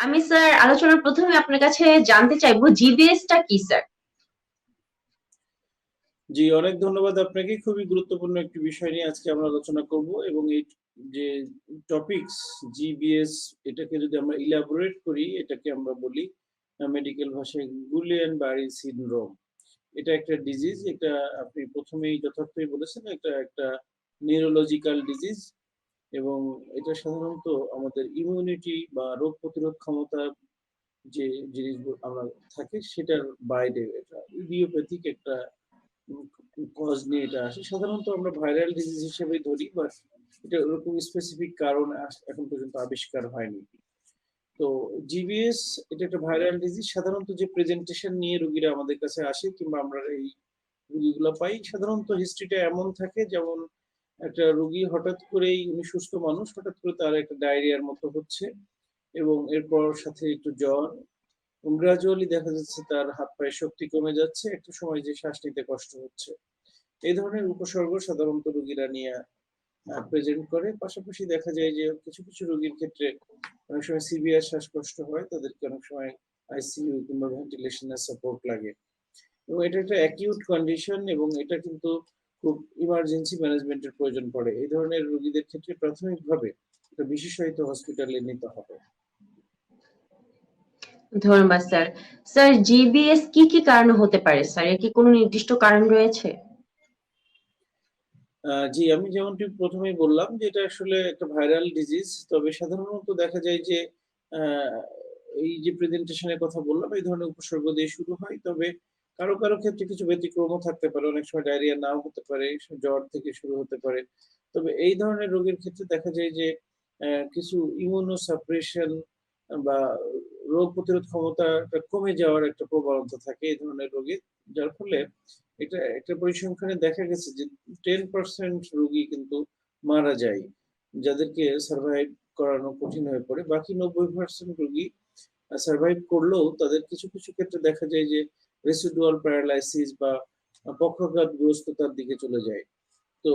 আমি স্যার আলোচনার প্রথমে আপনার কাছে জানতে চাইব জিবিএসটা কি, স্যার? জি, অনেক ধন্যবাদ আপনাকে। খুবই গুরুত্বপূর্ণ একটি বিষয় নিয়ে আজকে আমরা আলোচনা করব এবং এই যে টপিকস জিবিএস এটাকে যদি আমরা ইলাবোরেট করি, এটাকে আমরা বলি মেডিকেল ভাষায় গুলিয়ান বারি সিনড্রোম এটা একটা ডিজিজ এটা আপনি প্রথমেই যথার্থই বলেছেন, এটা একটা নিউরোলজিক্যাল ডিজিজ এবং এটা সাধারণত আমাদের ইমিউনিটি বা রোগ প্রতিরোধ ক্ষমতা যে জিনিসগুলো আমরা থাকে, সেটার বাইরে এটা ইডিওপ্যাথিক একটা কজ নিয়ে এটা আসে। সাধারণত আমরা ভাইরাল ডিজিজ হিসেবে ধরি বা এটা ওরকম স্পেসিফিক কারণ এখন পর্যন্ত আবিষ্কার হয়নি। তো জিবিএস এটা একটা ভাইরাল ডিজিজ সাধারণত যে প্রেজেন্টেশন নিয়ে রোগীরা আমাদের কাছে আসে কিংবা আমরা এই রোগীগুলো পাই, সাধারণত হিস্ট্রিটা এমন থাকে, যেমন একটা রোগী হঠাৎ করেই উনি সুস্থ মানুষ, হঠাৎ করে তার একটা ডায়রিয়ার মতো হচ্ছে এবং এরপর সাথে একটু জ্বর। গ্রাজুয়ালি দেখা যাচ্ছে তার হাত পায়ে শক্তি কমে যাচ্ছে, একটা সময় যে শ্বাস নিতে কষ্ট হচ্ছে। এই ধরনের উপসর্গ সাধারণত রোগীরা নিয়ে প্রেজেন্ট করে। পাশাপাশি দেখা যায় যে কিছু কিছু রোগীর ক্ষেত্রে অনেক সময় সিভিয়ার শ্বাসকষ্ট হয়, তাদেরকে অনেক সময় আইসিইউ কিংবা ভেন্টিলেশনের সাপোর্ট লাগে। এবং এটা একটা অ্যাকিউট কন্ডিশন এবং এটা কিন্তু খুব ইমার্জেন্সি ম্যানেজমেন্টের প্রয়োজন পড়ে। এই ধরনের রোগীদের ক্ষেত্রে প্রাথমিকভাবে একটা বিশেষায়িত হসপিটালে নিতে হবে। ধন্যবাদ স্যার। স্যার জিবিএস কি কি কারণে হতে পারে? স্যার এর কি কোনো নির্দিষ্ট কারণ রয়েছে? জি আমি যেমনটি প্রথমেই বললাম যে এটা আসলে একটা ভাইরাল ডিজিজ তবে সাধারণত দেখা যায় যে এই যে প্রেজেন্টেশনের কথা বললাম এই ধরনের উপসর্গ দিয়ে শুরু হয়। তবে কারও কারও ক্ষেত্রে কিছু ব্যতিক্রমও থাকতে পারে, অনেক সময় ডায়রিয়া নাও হতে পারে, জ্বর থেকে শুরু হতে পারে। তবে এই ধরনের রোগের ক্ষেত্রে দেখা যায় যে কিছু ইমিউনো সাপ্রেশন বা রোগ প্রতিরোধ ক্ষমতা কমে যাওয়ার একটা প্রবণতা থাকে এই ধরনের রোগে, যার ফলে এটা একটা পরিসংখ্যানে দেখা গেছে যে টেন পার্সেন্ট রোগী কিন্তু মারা যায়, যাদেরকে সার্ভাইভ করানো কঠিন হয়ে পড়ে। বাকি নব্বই পার্সেন্ট রোগী সার্ভাইভ করলেও তাদের কিছু কিছু ক্ষেত্রে দেখা যায় যে রেসিডুয়াল প্যারালাইসিস বা পক্ষাঘাতগ্রস্ততার দিকে চলে যায়। তো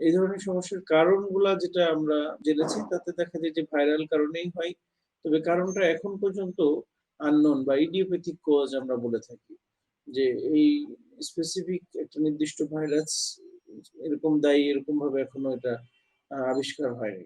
এই ধরনের সমস্যার কারণগুলা যেটা আমরা জেনেছি, তাতে দেখা যায় যে ভাইরাল কারণেই হয়। তবে কারণটা এখন পর্যন্ত আননোন বা ইডিওপ্যাথিক কজ আমরা বলে থাকি। যে এই স্পেসিফিক একটা নির্দিষ্ট ভাইরাস এরকম দায়ী এরকম ভাবে এখনও এটা আবিষ্কার হয়নি।